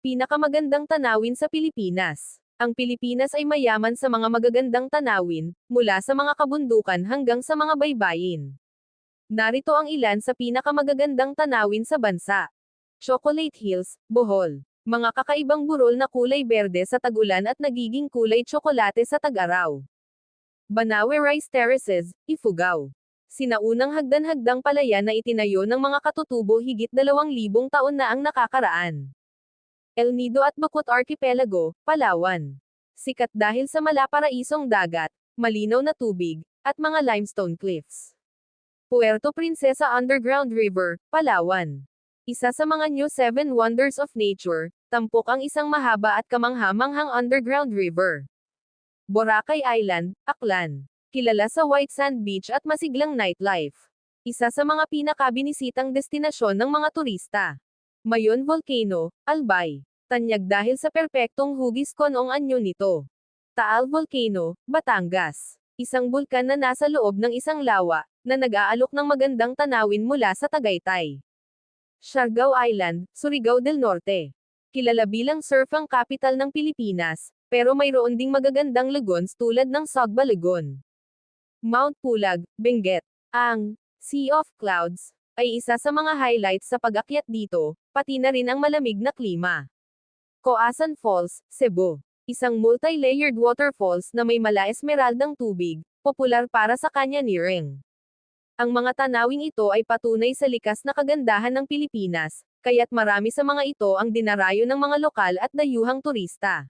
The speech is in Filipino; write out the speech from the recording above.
Pinakamagandang tanawin sa Pilipinas. Ang Pilipinas ay mayaman sa mga magagandang tanawin, mula sa mga kabundukan hanggang sa mga baybayin. Narito ang ilan sa pinakamagagandang tanawin sa bansa. Chocolate Hills, Bohol. Mga kakaibang burol na kulay berde sa tag-ulan at nagiging kulay tsokolate sa tag-araw. Banawe Rice Terraces, Ifugao. Sinaunang hagdan-hagdang palayan na itinayo ng mga katutubo higit dalawang libong taon na ang nakakaraan. El Nido at Bukut Archipelago, Palawan. Sikat dahil sa malaparaisong dagat, malinaw na tubig, at mga limestone cliffs. Puerto Princesa Underground River, Palawan. Isa sa mga New Seven Wonders of Nature, tampok ang isang mahaba at kamanghamanghang underground river. Boracay Island, Aklan. Kilala sa white sand beach at masiglang nightlife. Isa sa mga pinakabinisitang destinasyon ng mga turista. Mayon Volcano, Albay. Tanyag dahil sa perpektong hugis konong anyo nito. Taal Volcano, Batangas. Isang bulkan na nasa loob ng isang lawa, na nag-aalok ng magandang tanawin mula sa Tagaytay. Siargao Island, Surigao del Norte. Kilala bilang surfang capital ng Pilipinas, pero mayroon ding magagandang lagoons tulad ng Sogba Lagoon. Mount Pulag, Benguet. Ang Sea of Clouds ay isa sa mga highlights sa pag-akyat dito, pati na rin ang malamig na klima. Coasan Falls, Cebu. Isang multi-layered waterfalls na may mala-esmeraldang tubig, popular para sa canyoneering. Ang mga tanawing ito ay patunay sa likas na kagandahan ng Pilipinas, kaya't marami sa mga ito ang dinarayo ng mga lokal at dayuhang turista.